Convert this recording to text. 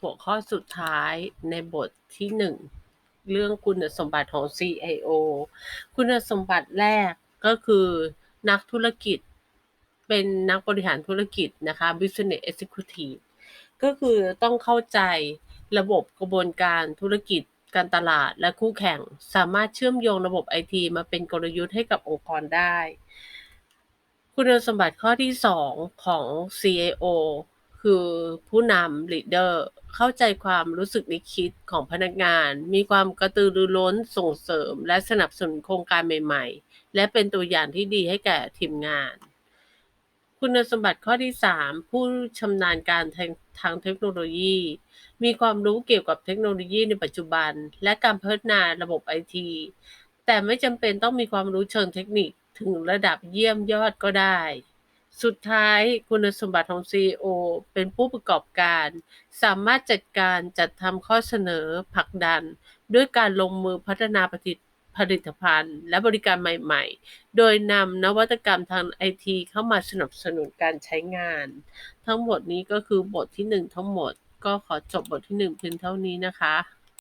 หัวข้อสุดท้ายในบทที่1เรื่องคุณสมบัติของ CIO คุณสมบัติแรกก็คือนักธุรกิจ เป็นนักบริหารธุรกิจนะคะ Business Executive ก็คือต้องเข้าใจระบบกระบวนการธุรกิจการตลาดและคู่แข่ง สามารถเชื่อมโยงระบบไอทีมาเป็นกลยุทธ์ให้กับองค์กรได้ คุณสมบัติข้อที่ 2 ของ CIO คือผู้นำ leader เข้าใจความรู้สึกนึกคิดของพนักงาน มีความกระตือรือร้นส่งเสริม และสนับสนุนโครงการใหม่ ๆ และเป็นตัวอย่างที่ดีให้แก่ทีมงาน คุณสมบัติข้อที่ 3 ผู้ชำนาญการทางทางเทคโนโลยี มีความรู้เกี่ยวกับเทคโนโลยีในปัจจุบัน และการพัฒนาระบบไอทีแต่ไม่จำเป็นต้องมีความรู้เชิงเทคนิคถึงระดับเยี่ยมยอดก็ได้ สุดท้ายคุณสมบัติของ CEO เป็นผู้ประกอบการ สามารถจัดการจัดทำข้อเสนอผลักดัน ด้วยการลงมือพัฒนาผลิตผลิตภัณฑ์ และบริการใหม่ๆ โดยนำนวัตกรรมทางไอทีเข้ามาสนับสนุนการใช้งาน ทั้งหมดนี้ก็คือบทที่ 1 ทั้งหมด ก็ขอจบบทที่ 1 เพียงเท่านี้นะคะ